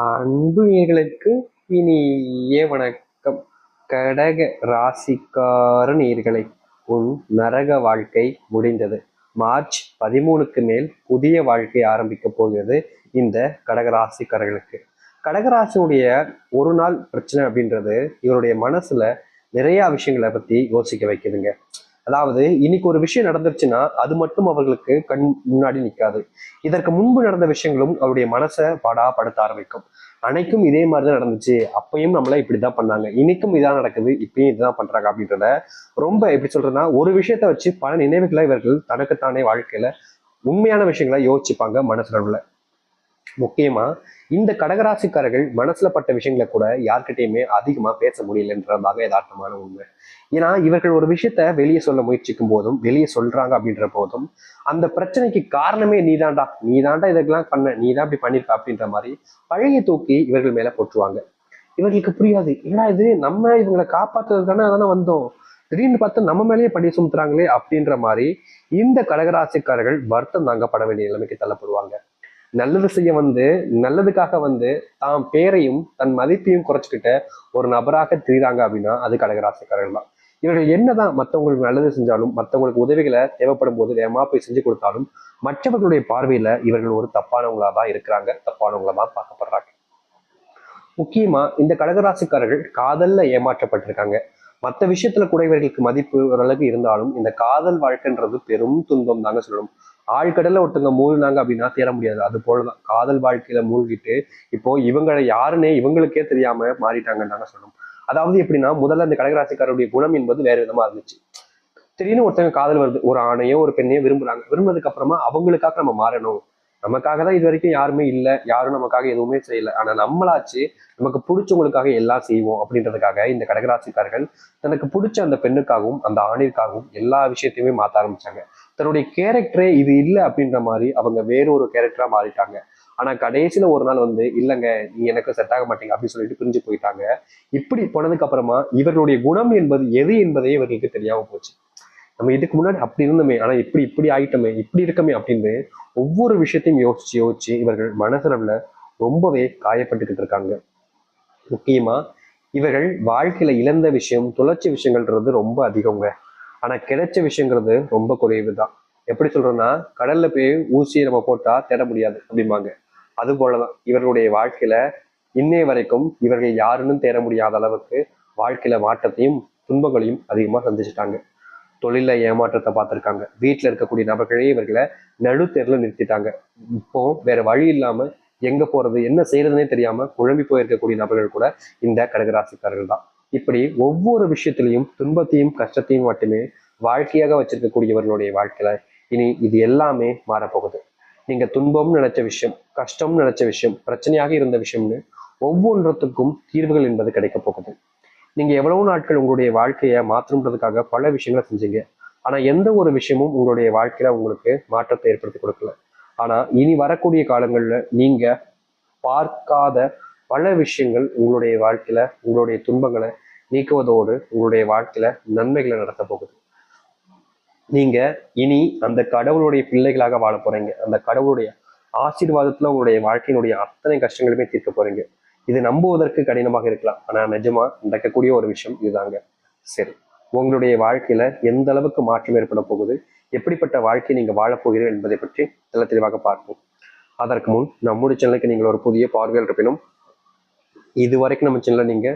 அன்புயர்களுக்கு இனிய வணக்கம். கடக ராசிக்கார நீர்களை உன் நரக வாழ்க்கை முடிந்தது. மார்ச் பதிமூணுக்கு மேல் புதிய வாழ்க்கை ஆரம்பிக்க போகிறது இந்த கடகராசிக்காரர்களுக்கு. கடகராசினுடைய ஒரு நாள் பிரச்சனை அப்படின்றது இவருடைய மனசுல நிறைய விஷயங்களை பத்தி யோசிக்க வைக்குதுங்க. அதாவது இன்னைக்கு ஒரு விஷயம் நடந்துருச்சுன்னா அது மட்டும் அவர்களுக்கு கண் முன்னாடி நிற்காது. இதற்கு முன்பு நடந்த விஷயங்களும் அவருடைய மனசை படா படுத்த ஆரம்பிக்கும். அன்னைக்கும் இதே மாதிரி தான் நடந்துச்சு. அப்பயும் நம்மள இப்படிதான் பண்ணாங்க. இன்னைக்கும் இதான் நடக்குது. இப்பயும் இதுதான் பண்றாங்க அப்படின்றத ரொம்ப எப்படி சொல்றதுன்னா ஒரு விஷயத்த வச்சு பல நினைவுகளை இவர்கள் தனக்குத்தானே வாழ்க்கையில உண்மையான விஷயங்களை யோசிச்சுப்பாங்க மனசுல உள்ள. முக்கியமா இந்த கடகராசிக்காரர்கள் மனசுல பட்ட விஷயங்களை கூட யார்கிட்டயுமே அதிகமா பேச முடியலன்றதாக யதார்த்தமான உண்மை. ஏன்னா இவர்கள் ஒரு விஷயத்த வெளியே சொல்ல முயற்சிக்கும் போதும் வெளியே சொல்றாங்க அப்படின்ற போதும் அந்த பிரச்சனைக்கு காரணமே நீதான்டா. நீதான்டா இதெல்லாம் பண்ண நீதான் இப்படி பண்ணிருக்க அப்படின்ற மாதிரி பழைய தூக்கி இவர்கள் மேல போட்டுருவாங்க இவர்களுக்கு புரியாது. ஏன்னா இது நம்ம இவங்களை காப்பாத்துறதுக்கான தானே வந்தோம். திடீர்னு பார்த்து நம்ம மேலேயே படி சுமத்துறாங்களே அப்படின்ற மாதிரி இந்த கடகராசிக்காரர்கள் வருத்தம் தாங்கப்பட வேண்டிய நிலைமைக்கு தள்ளப்படுவாங்க. நல்லது செய்ய வந்து நல்லதுக்காக வந்து தாம் பேரையும் தன் மதிப்பையும் குறைச்சிக்கிட்ட ஒரு நபராக தெரியுறாங்க அப்படின்னா அது கடகராசிக்காரர்கள் தான். இவர்கள் என்னதான் மற்றவங்களுக்கு நல்லது செஞ்சாலும் மற்றவங்களுக்கு உதவிகளை தேவைப்படும் போது வேகமா போய் செஞ்சு கொடுத்தாலும் மற்றவர்களுடைய பார்வையில இவர்கள் ஒரு தப்பானவங்களா தான் இருக்கிறாங்க தப்பானவங்களா தான் பார்க்கப்படுறாங்க. முக்கியமா இந்த கடகராசிக்காரர்கள் காதல்ல ஏமாற்றப்பட்டிருக்காங்க. மற்ற விஷயத்துல கூட இவர்களுக்கு மதிப்பு ஓரளவுக்கு இருந்தாலும் இந்த காதல் வாழ்க்கைன்றது பெரும் துன்பம் தாங்க சொல்லணும் ஆழ்கடலில் ஒருத்தவங்க மூழ்கினாங்க அப்படின்னா தேர முடியாது. அது போலதான். காதல் வாழ்க்கையில மூழ்கிட்டு இப்போ இவங்களை யாருன்னே இவங்களுக்கே தெரியாம மாறிட்டாங்கன்னு சொல்லணும். அதாவது எப்படின்னா முதல்ல அந்த கடகராசிக்காரருடைய குணம் என்பது வேற விதமா இருந்துச்சு. திடீர்னு ஒருத்தங்க காதல் வருது. ஒரு ஆணையோ ஒரு பெண்ணையோ விரும்புறாங்க. விரும்புறதுக்கு அப்புறமா அவங்களுக்காக நம்ம மாறணும். நமக்காக தான் இது வரைக்கும் யாருமே இல்லை யாரும் நமக்காக எதுவுமே செய்யல. ஆனால் நம்மளாச்சு நமக்கு பிடிச்சவங்களுக்காக எல்லாம் செய்வோம் அப்படின்றதுக்காக இந்த கடகராசிக்காரர்கள் தனக்கு பிடிச்ச அந்த பெண்ணுக்காகவும் அந்த ஆணிற்காகவும் எல்லா விஷயத்தையுமே மாற்ற ஆரம்பிச்சாங்க. தன்னுடைய கேரக்டரே இது இல்லை அப்படின்ற மாதிரி அவங்க வேறொரு கேரக்டரா மாறிட்டாங்க. ஆனா கடைசியில ஒரு நாள் வந்து இல்லைங்க நீ எனக்கு செட் ஆக மாட்டீங்க அப்படின்னு சொல்லிட்டு பிரிஞ்சு போயிட்டாங்க. இப்படி போனதுக்கு அப்புறமா இவர்களுடைய குணம் என்பது எது என்பதே இவர்களுக்கு தெரியாம போச்சு. நம்ம இதுக்கு முன்னாடி அப்படி இருந்தோமே ஆனால் இப்படி இப்படி ஆயிட்டோமே இப்படி இருக்கமே அப்படின்னு ஒவ்வொரு விஷயத்தையும் யோசிச்சு யோசிச்சு இவர்கள் மனசளவில் ரொம்பவே காயப்பட்டுக்கிட்டு இருக்காங்க. முக்கியமாக இவர்கள் வாழ்க்கையில் இழந்த விஷயம் துளைச்ச விஷயங்கள்ன்றது ரொம்ப அதிகங்க. ஆனால் கிடைச்ச விஷயங்கிறது ரொம்ப குறைவு தான் எப்படி சொல்றோம்னா கடல்ல போய் ஊசியை நம்ம போட்டா தேட முடியாது அப்படிம்பாங்க. அது போலதான் இவர்களுடைய வாழ்க்கையில இன்னைய வரைக்கும் இவர்கள் யாருன்னு தேட முடியாத அளவுக்கு வாழ்க்கையில மாற்றத்தையும் துன்பங்களையும் அதிகமா சந்திச்சிட்டாங்க. தொழில ஏமாற்றத்தை பார்த்திருக்காங்க. வீட்டுல இருக்கக்கூடிய நபர்களே இவர்களை நடுத்தேர்ல நிறுத்திட்டாங்க. இப்போ வேற வழி இல்லாம எங்க போறது என்ன செய்யறதுனே தெரியாம குழம்பி போயிருக்கக்கூடிய நபர்கள் கூட இந்த கடகராசிக்காரர்கள் தான். இப்படி ஒவ்வொரு விஷயத்திலையும் துன்பத்தையும் கஷ்டத்தையும் மட்டுமே வாழ்க்கையாக வச்சிருக்கக்கூடியவர்களுடைய வாழ்க்கையில இனி இது எல்லாமே மாறப்போகுது. நீங்க துன்பம்னு நினைச்ச விஷயம் கஷ்டம்னு நினைச்ச விஷயம் பிரச்சனையாக இருந்த விஷயம்னு ஒவ்வொன்றத்துக்கும் தீர்வுகள் என்பது கிடைக்க போகுது. நீங்கள் எவ்வளவு நாட்கள் உங்களுடைய வாழ்க்கையை மாற்றணுன்றதுக்காக பல விஷயங்களை செஞ்சீங்க. ஆனால் எந்த ஒரு விஷயமும் உங்களுடைய வாழ்க்கையில் உங்களுக்கு மாற்றத்தை ஏற்படுத்தி கொடுக்கல. ஆனால் இனி வரக்கூடிய காலங்களில் நீங்கள் பார்க்காத பல விஷயங்கள் உங்களுடைய வாழ்க்கையில் உங்களுடைய துன்பங்களை நீக்குவதோடு உங்களுடைய வாழ்க்கையில் நன்மைகளை நடத்த போகுது. நீங்கள் இனி அந்த கடவுளுடைய பிள்ளைகளாக வாழ போகிறீங்க அந்த கடவுளுடைய ஆசீர்வாதத்தில் உங்களுடைய வாழ்க்கையினுடைய அத்தனை கஷ்டங்களுமே தீர்க்க போகிறீங்க இது நம்புவதற்கு கடினமாக இருக்கலாம். ஆனா நிஜமா நடக்கக்கூடிய ஒரு விஷயம் இதுதாங்க. சரி. உங்களுடைய வாழ்க்கையில எந்த அளவுக்கு மாற்றம் ஏற்பட போகுது? எப்படிப்பட்ட வாழ்க்கை நீங்க வாழப்போகிறீர்கள் என்பதை பற்றி நல்ல தெளிவாக பார்ப்போம். அதற்கு முன் நம்முடைய சேனலுக்கு நீங்கள் ஒரு புதிய பார்வையில் இருப்பினும் இது வரைக்கும் நம்ம சேனலை நீங்க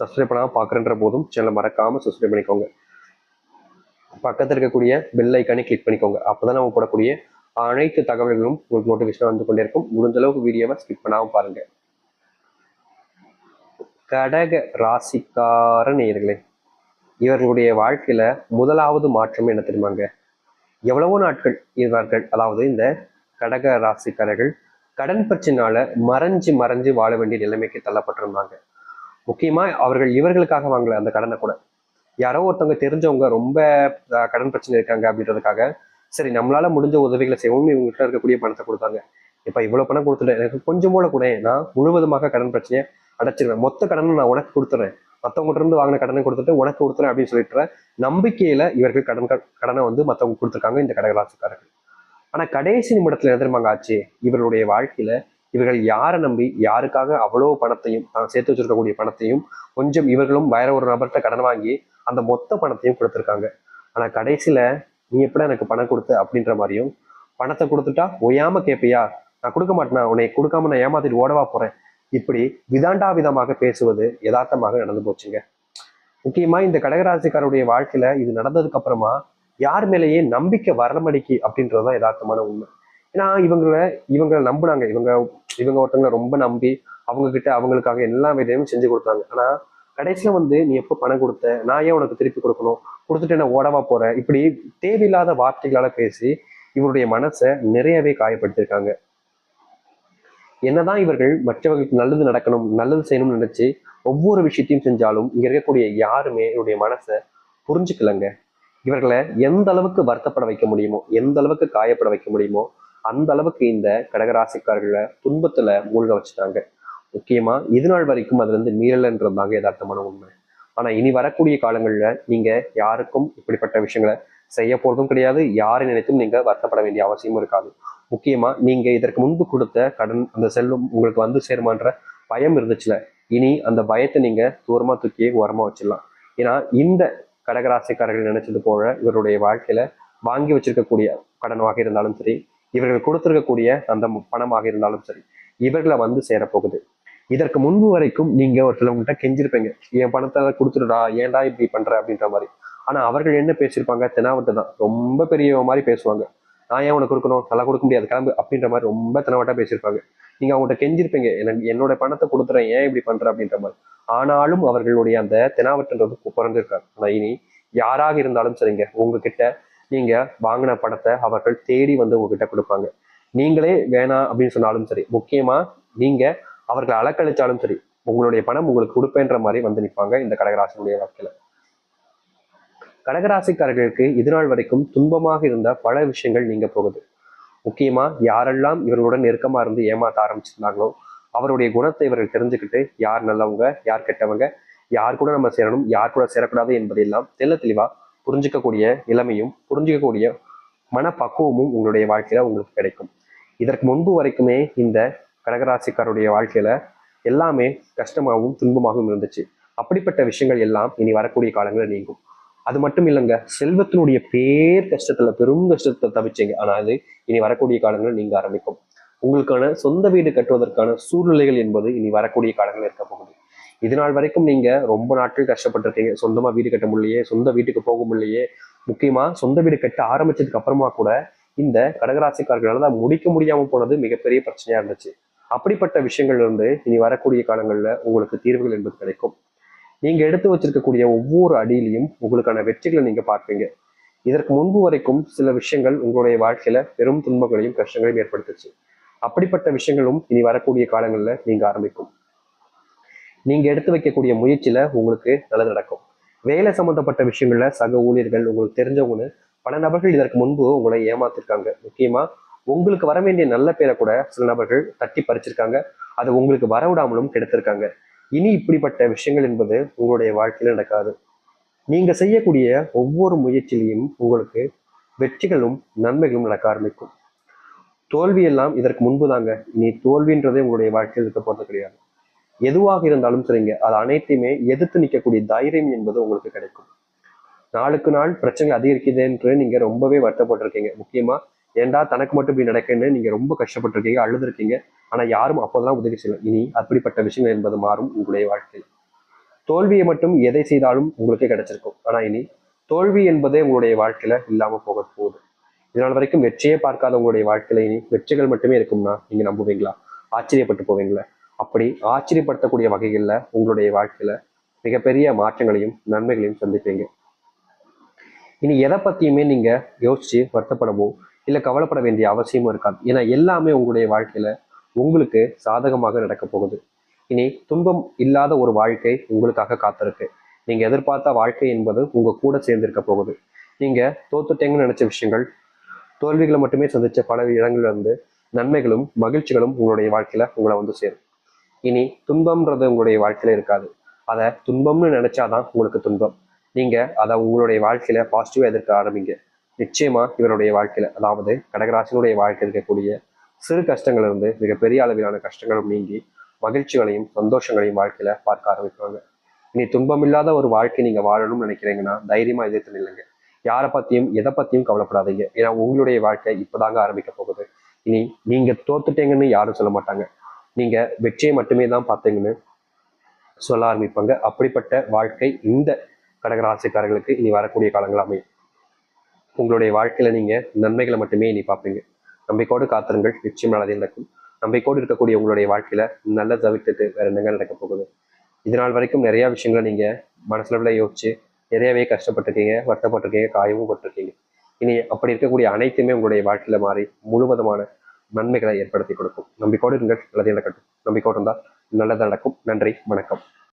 சப்ஸ்கிரைப் பண்ணாமல் பார்க்குறன்ற போதும் சேனலை மறக்காம சப்ஸ்கிரைப் பண்ணிக்கோங்க. பக்கத்தில் இருக்கக்கூடிய பெல் ஐக்கானே கிளிக் பண்ணிக்கோங்க. அப்போதான் நம்ம போடக்கூடிய அனைத்து தகவல்களும் உங்களுக்கு நோட்டிஃபிகேஷன் வந்து கொண்டே இருக்கும். முடிஞ்ச அளவுக்கு வீடியோவை ஸ்கிப் பண்ணாமல் பாருங்கள் கடக ராசிக்கார நேயர்களே இவர்களுடைய வாழ்க்கையில முதலாவது மாற்றம் என்ன தெரியுமாங்க? எவ்வளவோ நாட்கள் இவர்கள் அதாவது இந்த கடக ராசிக்காரர்கள் கடன் பிரச்சனால மறைஞ்சு மறைஞ்சு வாழ வேண்டிய நிலைமைக்கு தள்ளப்பட்டிருந்தாங்க. முக்கியமா அவர்கள் இவர்களுக்காக வாங்கல அந்த கடனை கூட. யாரோ ஒருத்தவங்க தெரிஞ்சவங்க ரொம்ப கடன் பிரச்சனை இருக்காங்க அப்படின்றதுக்காக சரி நம்மளால முடிஞ்ச உதவிகளை செய்வோம் இவங்ககிட்ட இருக்கக்கூடிய பணத்தை கொடுத்தாங்க. இப்ப இவ்வளவு பணம் கொடுத்துட்டேன். எனக்கு கொஞ்சம் கூட கூட நான் முழுவதுமாக கடன் பிரச்சனையை அடைச்சிருவேன். மொத்த கடனை நான் உனக்கு கொடுத்துறேன். மத்தவங்க இருந்து வாங்கின கடனை கொடுத்துட்டு உனக்கு கொடுத்துறேன் அப்படின்னு சொல்லிட்டு நம்பிக்கையில இவர்கள் கடன் கடனை வந்து மத்தவங்க கொடுத்துருக்காங்க இந்த கடகராசிக்காரர்கள். ஆனா கடைசி நிமிடத்துல எதிர்மாங்க ஆச்சு? இவருடைய வாழ்க்கையில இவர்கள் யாரை நம்பி யாருக்காக அவ்வளோ பணத்தையும் தான் சேர்த்து வச்சிருக்கக்கூடிய பணத்தையும் கொஞ்சம் இவர்களும் வேற ஒரு நபர்கிட்ட கடன் வாங்கி அந்த மொத்த பணத்தையும் கொடுத்துருக்காங்க. ஆனா கடைசியில நீ எப்படி எனக்கு பணம் கொடுத்த அப்படின்ற மாதிரியும் பணத்தை கொடுத்துட்டா ஒய்யாம கேட்பியா நான் கொடுக்க மாட்டேன் உன்னை கொடுக்காம நான் ஏமாத்திட்டு ஓடவா போறேன். இப்படி விதாண்டா விதமாக பேசுவது யதார்த்தமாக நடந்து போச்சுங்க. முக்கியமா இந்த கடகராசிக்காரருடைய வாழ்க்கையில இது நடந்ததுக்கு அப்புறமா யார் மேலேயே நம்பிக்கை வரமடிக்கு அப்படின்றதுதான் யதார்த்தமான உண்மை. ஏன்னா இவங்கள இவங்களை நம்புனாங்க. இவங்க இவங்க ஒருத்தவங்களை ரொம்ப நம்பி அவங்க கிட்ட அவங்களுக்காக எல்லா விதையும் செஞ்சு கொடுத்தாங்க. ஆனா கடைசியில வந்து நீ எப்போ பணம் கொடுத்த? நான் ஏன் உனக்கு திருப்பி கொடுக்கணும்? கொடுத்துட்டு என்ன ஓடவா போற? இப்படி தேவையில்லாத வார்த்தைகளால பேசி இவருடைய மனசை நிறையவே காயப்படுத்திருக்காங்க என்னதான் இவர்கள் மற்றவர்களுக்கு நல்லது நடக்கணும் நல்லது செய்யணும்னு நினைச்சு ஒவ்வொரு விஷயத்தையும் செஞ்சாலும் இங்க இருக்கக்கூடிய யாருமே என்னுடைய மனசை புரிஞ்சுக்கலங்க. இவர்களை எந்த அளவுக்கு வருத்தப்பட வைக்க முடியுமோ எந்த அளவுக்கு காயப்பட வைக்க முடியுமோ அந்த அளவுக்கு இந்த கடகராசிக்காரர்களை துன்பத்துல மூழ்க வச்சுட்டாங்க. முக்கியமா இது நாள் வரைக்கும் அதுல இருந்து மீறலன்றதாங்க யதார்த்தமான உண்மை. ஆனா இனி வரக்கூடிய காலங்கள்ல நீங்க யாருக்கும் இப்படிப்பட்ட விஷயங்களை செய்ய போறதும் கிடையாது யாரை நினைத்தும் நீங்க வருத்தப்பட வேண்டிய அவசியமும் இருக்காது. முக்கியமா நீங்க இதற்கு முன்பு கொடுத்த கடன் அந்த செல்வம் உங்களுக்கு வந்து சேருமான்ற பயம் இருந்துச்சுல. இனி அந்த பயத்தை நீங்க தூரமாக தூக்கி ஓரமா வச்சிடலாம். ஏன்னா இந்த கடகராசிக்காரர்கள் நினைச்சது போல இவருடைய வாழ்க்கையில வாங்கி வச்சிருக்கக்கூடிய கடனாக இருந்தாலும் சரி இவர்கள் கொடுத்திருக்கக்கூடிய அந்த பணமாக இருந்தாலும் சரி இவர்களை வந்து சேரப்போகுது. இதற்கு முன்பு வரைக்கும் நீங்க ஒரு சிலவங்கள்ட்ட கெஞ்சிருப்பீங்க. என் பணத்தை கொடுத்துடுடா ஏன்டா இப்படி பண்ற? அப்படின்ற மாதிரி. ஆனா அவர்கள் என்ன பேசியிருப்பாங்க? தெனாவட்டு தான். ரொம்ப பெரிய மாதிரி பேசுவாங்க. நான் ஏன் உனக்கு கொடுக்கணும்? நல்லா கொடுக்க முடியாது. கிளம்பு அப்படின்ற மாதிரி ரொம்ப தனவாட்டா பேசியிருப்பாங்க. நீங்க அவங்ககிட்ட கெஞ்சிருப்பீங்க. எனக்கு என்னோட பணத்தை கொடுத்துறேன். ஏன் இப்படி பண்ற? அப்படின்ற மாதிரி. ஆனாலும் அவர்களுடைய அந்த தெனாவட்டுன்றது குறைஞ்சிருக்காரு ஆனா இனி யாராக இருந்தாலும் சரிங்க. உங்ககிட்ட நீங்க வாங்கின பணத்தை அவர்கள் தேடி வந்து உங்ககிட்ட கொடுப்பாங்க. நீங்களே வேணாம் அப்படின்னு சொன்னாலும் சரி. முக்கியமா நீங்க அவர்களை அலக்கழிச்சாலும் சரி. உங்களுடைய பணம் உங்களுக்கு கொடுப்பேன்ற மாதிரி வந்து நிற்பாங்க இந்த கடகராசனுடைய வாழ்க்கையில. கடகராசிக்காரர்களுக்கு இதுநாள் வரைக்கும் துன்பமாக இருந்த பல விஷயங்கள் நீங்க போகுது. முக்கியமா யாரெல்லாம் இவர்களுடன் நெருக்கமா இருந்து ஏமாத்த ஆரம்பிச்சிருந்தாங்களோ அவருடைய குணத்தை இவர்கள் தெரிஞ்சுக்கிட்டு யார் நல்லவங்க யார் கெட்டவங்க யார் கூட நம்ம சேரணும் யார் கூட சேரக்கூடாது என்பதையெல்லாம் தெல்ல தெளிவா புரிஞ்சிக்கக்கூடிய நிலைமையும் புரிஞ்சிக்கக்கூடிய மனப்பக்குவமும் உங்களுடைய வாழ்க்கையில உங்களுக்கு கிடைக்கும். இதற்கு முன்பு வரைக்குமே இந்த கடகராசிக்காருடைய வாழ்க்கையில எல்லாமே கஷ்டமாகவும் துன்பமாகவும் இருந்துச்சு. அப்படிப்பட்ட விஷயங்கள் எல்லாம் இனி வரக்கூடிய காலங்களில் நீங்கும். அது மட்டும் இல்லைங்க செல்வத்தினுடைய பேர் கஷ்டத்துல பெரும் கஷ்டத்தை தவிச்சிங்க. ஆனா அது இனி வரக்கூடிய காலங்களில் நீங்க ஆரம்பிக்கும். உங்களுக்கான சொந்த வீடு கட்டுவதற்கான சூழ்நிலைகள் என்பது இனி வரக்கூடிய காலங்களில் இருக்க போகுது. இது நாள் வரைக்கும் நீங்க ரொம்ப நாட்கள் கஷ்டப்பட்டிருக்கீங்க. சொந்தமா வீடு கட்ட முடியலையே சொந்த வீட்டுக்கு போக முடியலையே. முக்கியமா சொந்த வீடு கட்ட ஆரம்பிச்சதுக்கு அப்புறமா கூட இந்த கடகராசிக்காரர்களால தான் முடிக்க முடியாம போனது மிகப்பெரிய பிரச்சனையா இருந்துச்சு. அப்படிப்பட்ட விஷயங்கள்ல இருந்து இனி வரக்கூடிய காலங்கள்ல உங்களுக்கு தீர்வுகள் என்பது கிடைக்கும். நீங்க எடுத்து வச்சிருக்கக்கூடிய ஒவ்வொரு அடியிலையும் உங்களுக்கான வெற்றிகளை நீங்க பார்ப்பீங்க. இதற்கு முன்பு வரைக்கும் சில விஷயங்கள் உங்களுடைய வாழ்க்கையில பெரும் துன்பங்களையும் கஷ்டங்களையும் ஏற்படுத்துச்சு. அப்படிப்பட்ட விஷயங்களும் இனி வரக்கூடிய காலங்கள்ல நீங்க ஆரம்பிக்கும். நீங்க எடுத்து வைக்கக்கூடிய முயற்சியில உங்களுக்கு நல்லது நடக்கும். வேலை சம்பந்தப்பட்ட விஷயங்கள்ல சக ஊழியர்கள் உங்களுக்கு தெரிஞ்சவங்கன்னு பல நபர்கள் இதற்கு முன்பு உங்களை ஏமாத்திருக்காங்க. முக்கியமா உங்களுக்கு வர வேண்டிய நல்ல பேரை கூட சில நபர்கள் தட்டி பறிச்சிருக்காங்க. அது உங்களுக்கு வரவிடாமலும் கெடுத்திருக்காங்க. இனி இப்படிப்பட்ட விஷயங்கள் என்பது உங்களுடைய வாழ்க்கையில் நடக்காது. நீங்க செய்யக்கூடிய ஒவ்வொரு முயற்சியிலையும் உங்களுக்கு வெற்றிகளும் நன்மைகளும் நடக்க ஆரம்பிக்கும். தோல்வி எல்லாம் இதற்கு முன்பு தாங்க நீ தோல்வின்றதே உங்களுடைய வாழ்க்கையில் இருக்க போகிறது கிடையாது. எதுவாக இருந்தாலும் சரிங்க. அது அனைத்தையுமே எதிர்த்து நிற்கக்கூடிய தைரியம் என்பது உங்களுக்கு கிடைக்கும். நாளுக்கு நாள் பிரச்சனை அதிகரிக்குது என்று நீங்க ரொம்பவே வருத்தப்பட்டிருக்கீங்க. முக்கியமா ஏண்டா தனக்கு மட்டும் இப்படி நடக்குன்னு நீங்க ரொம்ப கஷ்டப்பட்டிருக்கீங்க அழுதுருக்கீங்க. ஆனால் யாரும் அப்போதெல்லாம் உதவி செய்யல. இனி அப்படிப்பட்ட விஷயங்கள் என்பது மாறும் உங்களுடைய வாழ்க்கையில் தோல்வியை மட்டும் எதை செய்தாலும் உங்களுக்கே கிடைச்சிருக்கும். ஆனால் இனி தோல்வி என்பதே உங்களுடைய வாழ்க்கையில இல்லாமல் போக போகுது. இதனால் வரைக்கும் வெற்றியே பார்க்காத உங்களுடைய வாழ்க்கையில இனி வெற்றிகள் மட்டுமே இருக்கும்னா நீங்க நம்புவீங்களா? ஆச்சரியப்பட்டு போவீங்களா. அப்படி ஆச்சரியப்படுத்தக்கூடிய வகைகளில் உங்களுடைய வாழ்க்கையில மிகப்பெரிய மாற்றங்களையும் நன்மைகளையும் சந்திப்பீங்க. இனி எதை பத்தியுமே நீங்க யோசிச்சு வருத்தப்படவோ இல்லை கவலைப்பட வேண்டிய அவசியமும் இருக்காது. ஏன்னா எல்லாமே உங்களுடைய வாழ்க்கையில உங்களுக்கு சாதகமாக நடக்க போகுது. இனி துன்பம் இல்லாத ஒரு வாழ்க்கை உங்களுக்காக காத்திருக்கு. நீங்க எதிர்பார்த்த வாழ்க்கை என்பது உங்க கூட சேர்ந்திருக்க போகுது. நீங்க தோத்துட்டேங்கன்னு நினைச்ச விஷயங்கள் தோல்விகளை மட்டுமே சந்திச்ச பல இடங்கள்ல இருந்து நன்மைகளும் மகிழ்ச்சிகளும் உங்களுடைய வாழ்க்கையில உங்களை வந்து சேரும். இனி துன்பம்ன்றது உங்களுடைய வாழ்க்கையில இருக்காது. அதை துன்பம்னு நினைச்சாதான் உங்களுக்கு துன்பம். நீங்க அதை உங்களுடைய வாழ்க்கையில பாசிட்டிவா எதிர்க்க ஆரம்பிங்க. நிச்சயமா இவருடைய வாழ்க்கையில அதாவது கடகராசினுடைய வாழ்க்கையில் இருக்கக்கூடிய சிறு கஷ்டங்கள் இருந்து மிகப்பெரிய அளவிலான கஷ்டங்களும் நீங்கி மகிழ்ச்சிகளையும் சந்தோஷங்களையும் வாழ்க்கையில பார்க்க ஆரம்பிப்பாங்க. இனி துன்பமில்லாத ஒரு வாழ்க்கை நீங்க வாழணும்னு நினைக்கிறீங்கன்னா தைரியமா எதிர்த்து நில்லுங்க. யாரை பத்தியும் எதை பத்தியும் கவலைப்படாதீங்க. ஏன்னா உங்களுடைய வாழ்க்கை இப்பதாங்க ஆரம்பிக்க போகுது. இனி நீங்க தோத்துட்டீங்கன்னு யாரும் சொல்ல மாட்டாங்க. நீங்க வெற்றியை மட்டுமே தான் பார்த்தீங்கன்னு சொல்ல ஆரம்பிப்பாங்க. அப்படிப்பட்ட வாழ்க்கை இந்த கடகராசிக்காரர்களுக்கு இனி வரக்கூடிய காலங்கள் அமையும். உங்களுடைய வாழ்க்கையில நீங்க நன்மைகளை மட்டுமே இனி பார்ப்பீங்க. நம்பிக்கோடு காத்திருங்கள். நிச்சயம் நல்லது நடக்கும். நம்பிக்கோடு இருக்கக்கூடிய உங்களுடைய வாழ்க்கையில நல்ல தவிர்த்துட்டு வேற என்னங்க நடக்க போகுது? இது நாள் வரைக்கும் நிறைய விஷயங்களை நீங்க மனசுல யோசிச்சு நிறையவே கஷ்டப்பட்டிருக்கீங்க வருத்தப்பட்டிருக்கீங்க காயமும் பட்டிருக்கீங்க. இனி அப்படி இருக்கக்கூடிய அனைத்துமே உங்களுடைய வாழ்க்கையில மாறி முழுவதுமான நன்மைகளை ஏற்படுத்தி கொடுக்கும். நம்பிக்கோடு இருங்கள். நல்லது நடக்கட்டும். நம்பிக்கோடு இருந்தால் நல்லது நடக்கும். நன்றி. வணக்கம்.